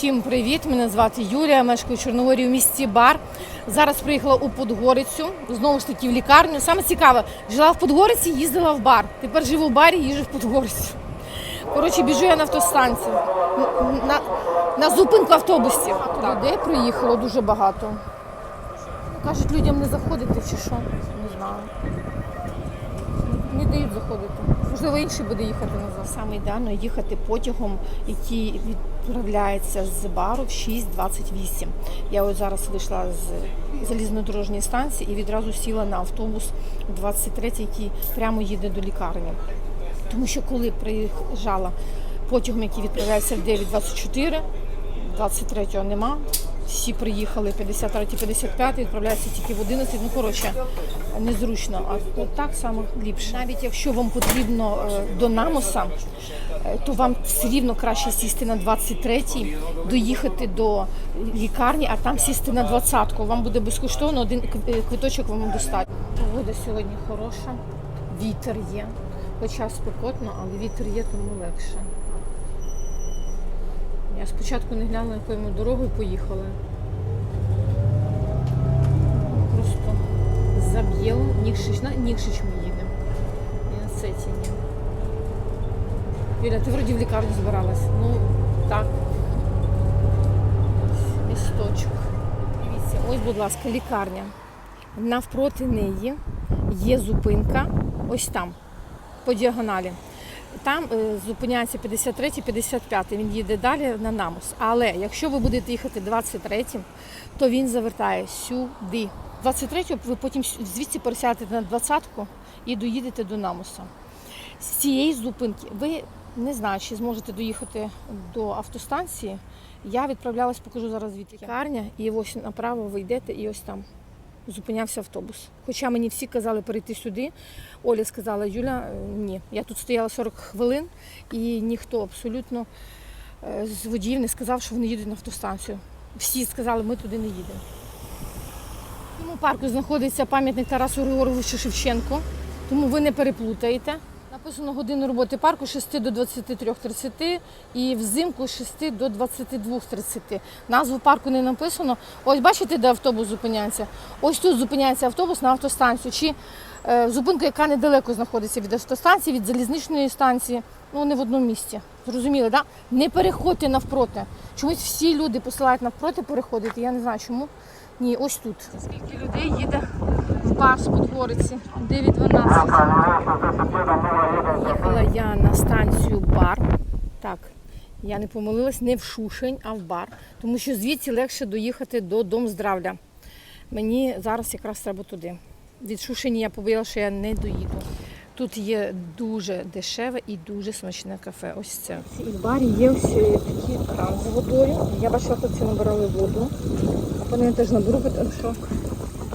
Всім привіт! Мене звати Юлія, мешкаю в Чорногорії в місті Бар. Зараз приїхала у Подгорицю, знову ж таки в лікарню. Саме цікаве, жила в Подгориці, їздила в бар. Тепер живу в барі, їжджу в Подгорицю. Коротше, біжу я на автостанцію. На, на зупинку автобусів. Людей приїхало дуже багато. Кажуть, людям не заходити чи що? Не знаю. Не дають заходити. Можливо, інший буде їхати назад. Саме ідеально їхати потягом, який відправляється з бару в 6.28. Я ось зараз вийшла з залізнодорожньої станції і відразу сіла на автобус 23, який прямо їде до лікарні. Тому що коли приїжджала потягом, який відправляється в 9.24, 23-го нема. Всі приїхали 53-55, відправляються тільки в 11. Ну коротше, незручно. А от так само ліпше. Навіть якщо вам потрібно е, до намоса, е, то вам все рівно краще сісти на 23-й, доїхати до лікарні, а там сісти на 20-ку. Вам буде безкоштовно, один е, квиточок вам достатньо. Погода сьогодні хороша, вітер є. Хоча спекотно, але вітер є, тому легше. Я спочатку не глянула, якою ми дорогою поїхали. Просто заб'єло, Нікшич, на Нікшич ми їдемо. І на Сетіні. Юля, ти вроді в лікарню збиралась. Ну, так. Місточок. Дивіться, ось, будь ласка, лікарня. Навпроти неї є зупинка, ось там, по діагоналі. Там е, зупиняється 53-55, він їде далі на намус. Але якщо ви будете їхати 23-м, то він завертає сюди. 23-го ви потім звідси пересядете на 20-ку і доїдете до намуса. З цієї зупинки ви не знаю, чи зможете доїхати до автостанції. Я відправлялась, покажу зараз від лікарня, і ось направо ви йдете, і ось там зупинявся автобус. Хоча мені всі казали перейти сюди. Оля сказала, Юля, е, ні. Я тут стояла 40 хвилин, і ніхто абсолютно е, з водіїв не сказав, що вони їдуть на автостанцію. Всі сказали, ми туди не їдемо. В цьому парку знаходиться пам'ятник Тарасу Григоровичу Шевченку, тому ви не переплутаєте. Написано годину роботи парку з 6 до 23.30 і взимку з 6 до 22.30. Назву парку не написано. Ось бачите, де автобус зупиняється? Ось тут зупиняється автобус на автостанцію. Чи е, зупинка, яка недалеко знаходиться від автостанції, від залізничної станції. Ну, не в одному місці. Зрозуміли, так? Да? Не переходьте навпроти. Чомусь всі люди посилають навпроти переходити. Я не знаю чому. Ні, ось тут. Скільки людей їде в бар з Подгориці? 9.12. Їхала я на станцію бар. Так, я не помилилась не в Шушень, а в бар. Тому що звідси легше доїхати до Домздравля. Мені зараз якраз треба туди. Від Шушені я побоялася, що я не доїду. Тут є дуже дешеве і дуже смачне кафе. Ось це. І в барі є ось такий кран з водою. Я бачила, хлопці набирали воду. Вони я теж наберу, тому що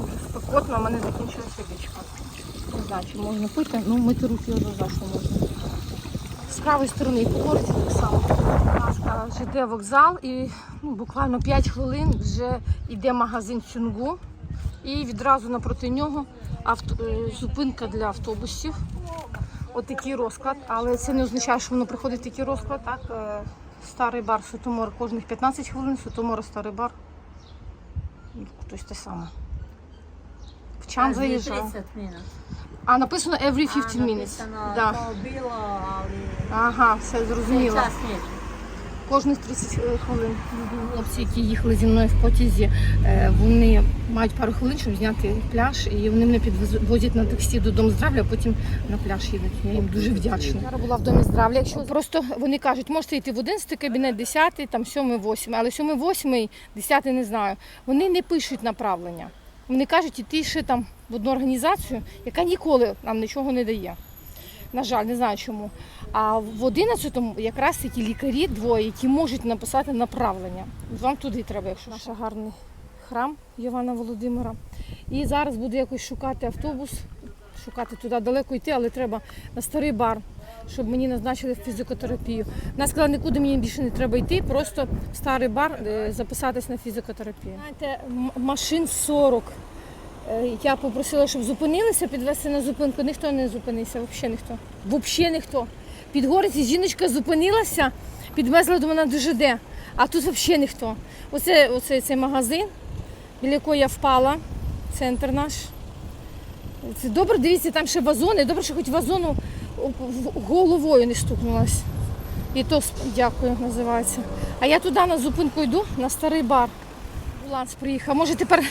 дуже спекотно, а в мене закінчилася водичка. Не знаю, чи можна пити, ну мити руки однозначно можна. З правої сторони і по вулиці так само. У нас е, ЖД вокзал і ну, буквально 5 хвилин вже йде магазин Цюнгу. І відразу напроти нього авто, е, зупинка для автобусів. Отакий розклад, але це не означає, що воно приходить такий розклад. Так, е, старий бар Сутомор кожних 15 хвилин, Сутомора старий бар. Хтось те саме. В чам заїжджав. А написано every 15 А, minutes. написано, Да. то біло, але Ага, все зрозуміло. час ні. Кожних 30 хвилин. Хлопці, які їхали зі мною в потязі, е, вони мають пару хвилин, щоб зняти пляж, і вони мене підвозять на таксі до Дому здравля, а потім на пляж їдуть. Я їм дуже вдячна. Я була в домі здравля. Якщо просто вони кажуть, можете йти в 11 кабінет, 10, там 7, 8, але 7, 8, 10 не знаю. Вони не пишуть направлення. Вони кажуть, іти ще там в одну організацію, яка ніколи нам нічого не дає. На жаль, не знаю чому. А в 11-му якраз такі лікарі двоє, які можуть написати направлення. Вам туди треба, якщо наш гарний храм Івана Володимира. І зараз буду якось шукати автобус, шукати туди далеко йти, але треба на старий бар, щоб мені назначили фізиотерапію. Вона сказала, нікуди мені більше не треба йти, просто в старий бар е, записатись на фізіотерапію. Знаєте, машин 40. Е, Я попросила, щоб зупинилися, підвести на зупинку. Ніхто не зупинився, взагалі ніхто. Взагалі ніхто. Під Гориці жіночка зупинилася, підвезла до мене до ЖД. А тут взагалі ніхто. Оце, оце цей магазин, біля якого я впала, центр наш. Це добре, дивіться, там ще вазони. Добре, що хоч вазону головою не стукнулась. І то дякую, називається. А я туди на зупинку йду, на старий бар. Буланс приїхав. Може тепер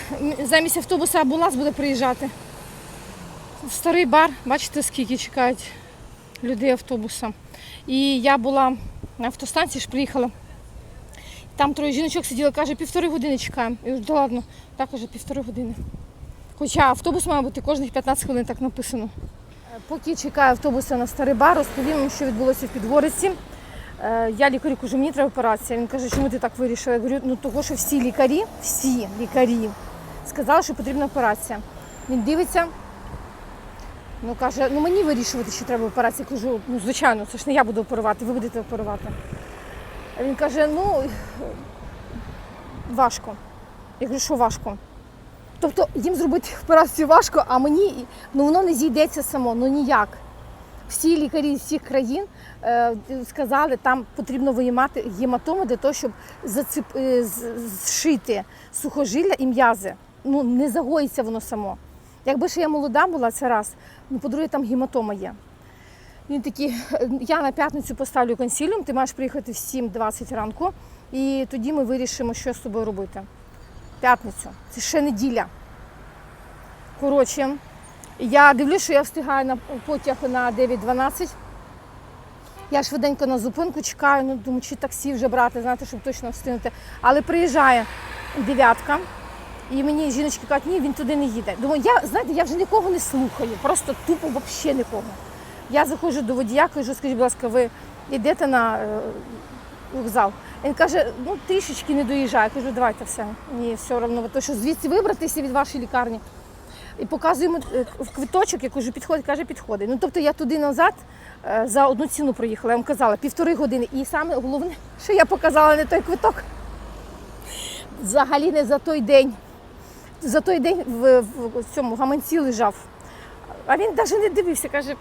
замість автобуса амбуланс буде приїжджати. Старий бар, бачите, скільки чекають людей автобуса. І я була на автостанції, ж приїхала. Там троє жіночок сиділи, каже, півтори години чекаємо. Кажу, да ладно, так каже, півтори години. Хоча автобус має бути кожних 15 хвилин, так написано. Е, Поки чекаю автобуса на старий бар, розповім що відбулося в Підгориці. Е, Я лікарю кажу, мені треба операція. Він каже, чому ти так вирішила? Я говорю, ну того, що всі лікарі, всі лікарі сказали, що потрібна операція. Він дивиться, ну каже, ну мені вирішувати, що треба операція. Я кажу, ну звичайно, це ж не я буду оперувати, ви будете оперувати. А він каже, ну важко. Я кажу, що важко? Тобто їм зробити операцію важко, а мені ну воно не зійдеться само, ну ніяк. Всі лікарі з всіх країн е, сказали, там потрібно виймати гематому для того, щоб зацеп... е, зшити сухожилля і м'язи. Ну не загоїться воно само. Якби ще я молода була, це раз. Ну, по-друге, там гематома є. Він такий, «Е, я на п'ятницю поставлю консиліум, ти маєш приїхати в 7.20 ранку, і тоді ми вирішимо, що з тобою робити. П'ятницю. Це ще неділя. Коротше, я дивлюсь, що я встигаю на потяг на 9.12. Я швиденько на зупинку чекаю, ну думаю, чи таксі вже брати, знаєте, щоб точно встигнути. Але приїжджає дев'ятка, і мені жіночки кажуть, ні, він туди не їде. Думаю, я знаєте, я вже нікого не слухаю, просто тупо взагалі нікого. Я заходжу до водія, кажу, скажіть, будь ласка, ви йдете на е, вокзал? Він каже, ну трішечки не доїжджає. Я кажу, давайте все. Ні, все одно, то що звідси вибратися від вашої лікарні. І показую йому е, в квиточок, я кажу, підходить, каже, підходить. Ну тобто я туди назад е, за одну ціну проїхала, я вам казала, півтори години. І саме головне, що я показала не той квиток. Взагалі не за той день. За той день в, в, в цьому гаманці лежав. А він навіть не дивився, каже,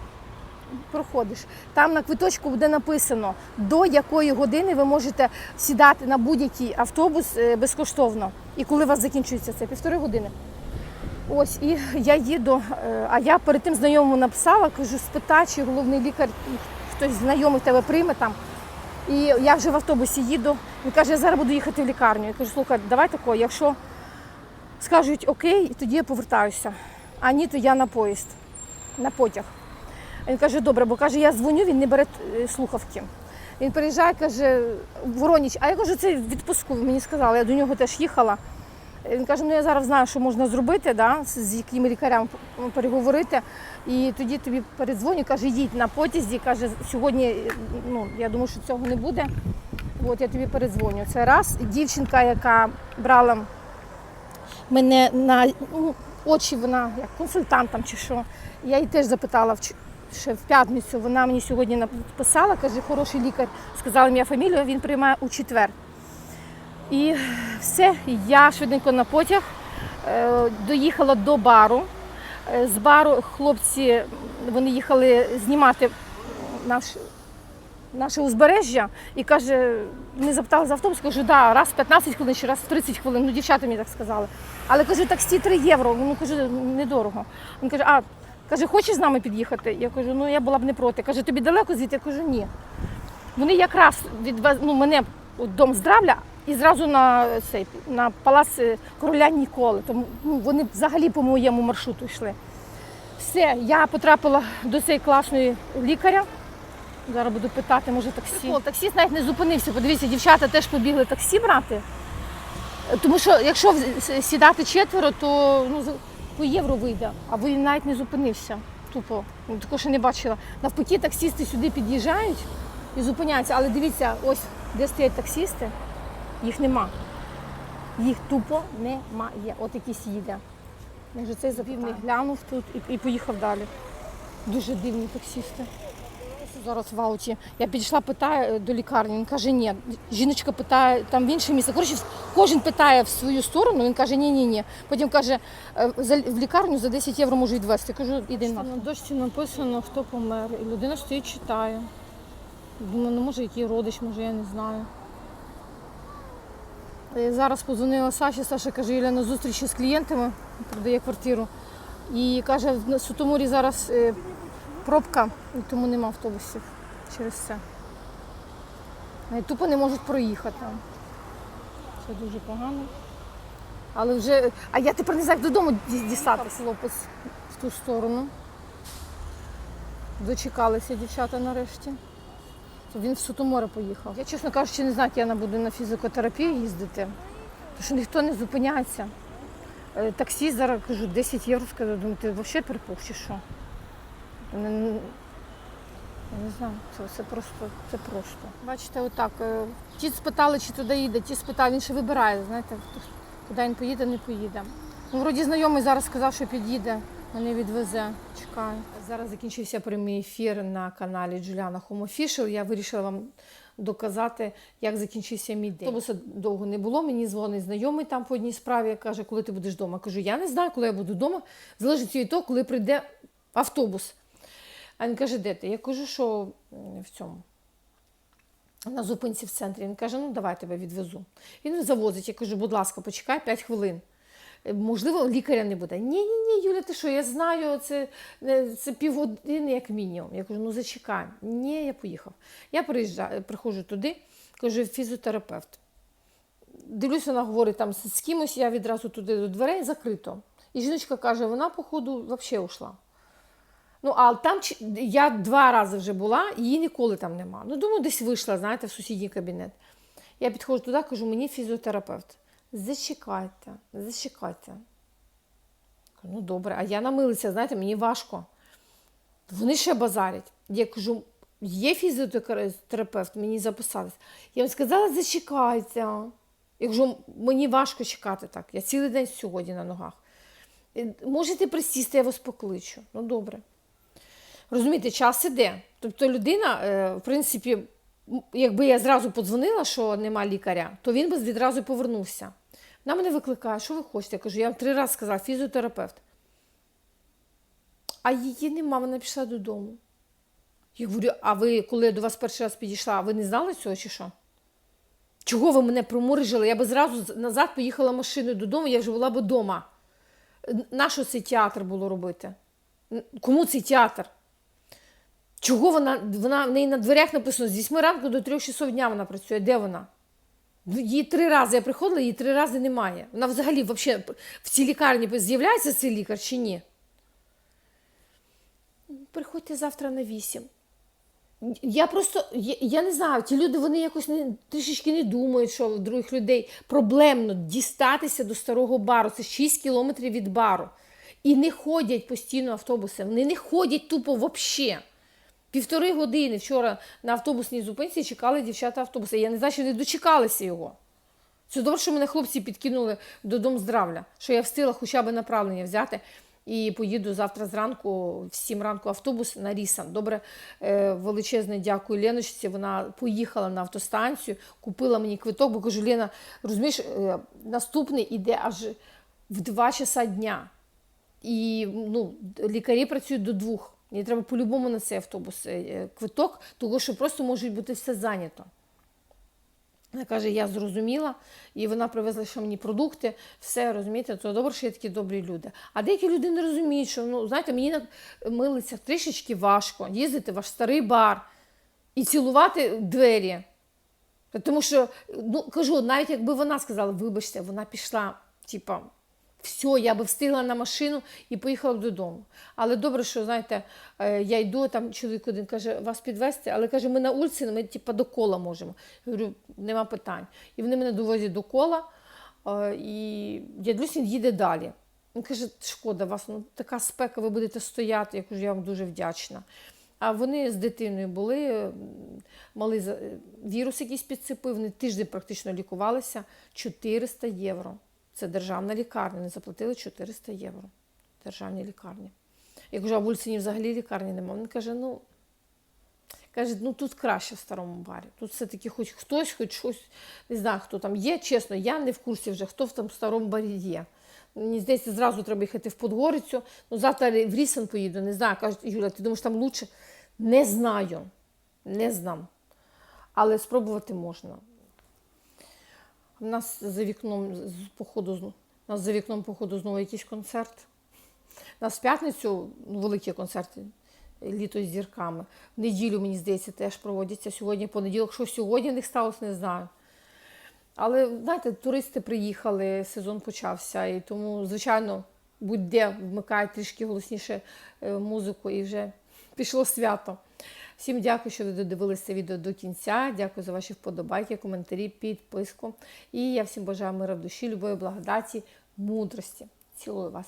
проходиш. Там на квиточку буде написано, до якої години ви можете сідати на будь-який автобус е, безкоштовно. І коли у вас закінчується це півтори години. Ось і я їду. е, А я перед тим знайомому написала, кажу, спитай, чи головний лікар, хтось знайомий тебе прийме там. І я вже в автобусі їду. Він каже, я зараз буду їхати в лікарню. Я кажу, слухай, давай тако, якщо скажуть окей, тоді я повертаюся. А ні, то я на поїзд, на потяг. Він каже, добре, бо каже, я дзвоню, він не бере е, слухавки. Він приїжджає, каже, Вороніч, а я кажу, це відпуску, мені сказали, я до нього теж їхала. Він каже, ну я зараз знаю, що можна зробити, да, з якими лікарями переговорити. І тоді тобі передзвоню, каже, їдь на потязі, каже, сьогодні, ну, я думаю, що цього не буде. От я тобі передзвоню. Це раз. Дівчинка, яка брала мене на ну, очі, вона як консультант чи що. Я її теж запитала ще в п'ятницю. Вона мені сьогодні написала, каже, хороший лікар, сказала моя фамілію, він приймає у четвер. І все, я швиденько на потяг е, доїхала до бару. Е, З бару хлопці вони їхали знімати наш, наше узбережжя і каже, вони запитали за автобус, кажу, да, раз в 15 хвилин, чи раз в 30 хвилин. Ну, дівчата мені так сказали. Але кажу, таксі 3 євро. Ну кажу, недорого. Він каже, а каже, хочеш з нами під'їхати? Я кажу, ну я була б не проти. Каже, тобі далеко звідти? Я кажу, ні. Вони якраз відвез, ну, мене дом здравля і зразу на цей на палац е, короля Ніколи. Тому ну, вони взагалі по моєму маршруту йшли. Все, я потрапила до цієї класної лікаря. Зараз буду питати, може таксі. Прикол, таксіст навіть не зупинився. Подивіться, дівчата теж побігли таксі брати. Тому що якщо сідати четверо, то ну, по євро вийде, а він навіть не зупинився. Тупо. Ну, Такого ще не бачила. Навпаки, таксісти сюди під'їжджають і зупиняються. Але дивіться, ось де стоять таксісти, їх нема. Їх тупо немає. От якийсь їде. Може, цей запівник глянув тут і, і поїхав далі. Дуже дивні таксісти. Зараз в ауті. Я підійшла, питаю е, до лікарні. Він каже, ні. Жіночка питає там в інше місце. Коротше, кожен питає в свою сторону. Він каже, ні, ні, ні. Потім каже, «Е, в лікарню за 10 євро можу відвезти. Я кажу, іди на на дошці написано, хто помер. І людина стоїть читає. Думаю, ну може який родич, може я не знаю. Е, Зараз подзвонила Саші. Саша каже, Юля на зустрічі з клієнтами, продає квартиру. І каже, в Сутоморі зараз е, пробка, і тому нема автобусів через це. Е, Тупо не можуть проїхати. Це дуже погано. Але вже. А я тепер не знаю, як додому ді- дістатися хлопець в ту сторону. Дочекалися дівчата нарешті. То Він в Сутоморе поїхав. Я, чесно кажучи, не знаю, як я буду на фізикотерапію їздити, тому що ніхто не зупиняється. Е, Таксі зараз кажу, 10 євро сказав, думаю, ти взагалі перепух чи що? Не- не- знаю, це, це просто це просто. Бачите, отак. е, Ті спитали, чи туди їде, ті спитали, він ще вибирає, знаєте, куди він поїде, не поїде. Ну, вроді знайомий зараз сказав, що під'їде, мене відвезе. Чекаю. Зараз закінчився прямий ефір на каналі Джуляна Хомофішер. Я вирішила вам доказати, як закінчився мій день. Автобуса довго не було. Мені дзвонить знайомий там по одній справі. Каже, коли ти будеш вдома. Кажу, я не знаю, коли я буду вдома. Залежить від того, коли прийде автобус. А він каже, де ти? Я кажу, що в цьому. На зупинці в центрі. Він каже, ну давай тебе відвезу. Він завозить. Я кажу, будь ласка, почекай 5 хвилин. Можливо, лікаря не буде. Ні, ні, ні, Юля, ти що, я знаю, це, е, це півгодини як мінімум. Я кажу, ну зачекай. Ні, я поїхав. Я приїжджаю, приходжу туди, кажу, фізіотерапевт. Дивлюсь, вона говорить там з кимось, я відразу туди до дверей закрито. І жіночка каже, вона, походу, взагалі ушла. Ну, а там я два рази вже була, її ніколи там нема. Ну, думаю, десь вийшла, знаєте, в сусідній кабінет. Я підходжу туди, кажу, мені фізіотерапевт. Зачекайте, зачекайте. Ну, добре, а я намилися, знаєте, мені важко. Вони ще базарять. Я кажу, є фізіотерапевт, мені записались. Я їм сказала, зачекайте. Я кажу, мені важко чекати так. Я цілий день сьогодні на ногах. Е, Можете присісти, я вас покличу. Ну, добре. Розумієте, час іде. Тобто людина, е, в принципі, якби я зразу подзвонила, що нема лікаря, то він би відразу повернувся. Вона мене викликає, що ви хочете? Я кажу, я вам три рази сказала, фізіотерапевт. А її нема, вона пішла додому. Я говорю, а ви, коли я до вас перший раз підійшла, ви не знали цього чи що? Чого ви мене промурижили? Я би зразу назад поїхала машиною додому, я вже була б вдома. Нащо цей театр було робити? Кому цей театр? Чого вона, вона в неї на дверях написано з 8 ранку до 3 часов дня вона працює. Де вона? Її три рази я приходила, її три рази немає. Вона взагалі вообще в цій лікарні з'являється цей лікар чи ні? Приходьте завтра на 8. Я просто, я, я не знаю, ті люди вони якось не, трішечки не думають, що в других людей проблемно дістатися до старого бару. Це 6 кілометрів від бару. І не ходять постійно автобуси. Вони не ходять тупо взагалі. Півтори години вчора на автобусній зупинці чекали дівчата автобуси. Я не знаю, що не дочекалися його. Це добре, що мене хлопці підкинули додому здравля, що я встигла хоча б направлення взяти і поїду завтра зранку, в 7 ранку автобус на Рісан. Добре, е, величезне дякую Леночці. Вона поїхала на автостанцію, купила мені квиток, бо кажу, Лена, розумієш, е, наступний іде аж в 2 часа дня. І ну, лікарі працюють до двох. Мені треба по-любому на цей автобус е, е, квиток, тому що просто може бути все зайнято. Вона каже, я зрозуміла, і вона привезла ще мені продукти, все розумієте, то добре, що є такі добрі люди. А деякі люди не розуміють, що ну, знаєте, мені на милиться трішечки важко їздити в ваш старий бар і цілувати двері. Тому що, ну кажу, навіть якби вона сказала, вибачте, вона пішла, типа, все, я би встигла на машину і поїхала б додому. Але добре, що знаєте, е, я йду, там чоловік один каже, вас підвезти, але каже, ми на вулиці, ми типа до кола можемо. Я говорю, нема питань. І вони мене довозять до кола, е, і я дивлюсь, він їде далі. Він каже, шкода вас, ну така спека, ви будете стояти. Я кажу, я вам дуже вдячна. А вони з дитиною були, е, вірус якийсь підцепив, вони тиждень практично лікувалися. 400 євро. Це державна лікарня. Вони заплатили 400 євро. Державні лікарні. Я кажу, а в Ульцині взагалі лікарні немає. Він каже, ну. Каже, ну тут краще в старому барі. Тут все-таки хоч хтось, хоч щось, не знаю, хто там є. Чесно, я не в курсі вже, хто в там старому барі є. Мені здається, зразу треба їхати в Подгорицю. Ну, завтра в Рісен поїду, не знаю. Кажуть, Юля, ти думаєш, там лучше? Не знаю. Не знам. Але спробувати можна. У нас за вікном походу у нас за вікном походу знову якийсь концерт. У нас в п'ятницю ну, великі концерти літо з зірками. В неділю, мені здається, теж проводяться сьогодні понеділок. Що сьогодні них сталося, не знаю. Але знаєте, туристи приїхали, сезон почався, і тому, звичайно, будь-де вмикають трішки голосніше е, музику і вже пішло свято. Всім дякую, що ви додивилися це відео до кінця. Дякую за ваші вподобайки, коментарі, підписку. І я всім бажаю мира в душі, любові, благодаті, мудрості. Цілую вас.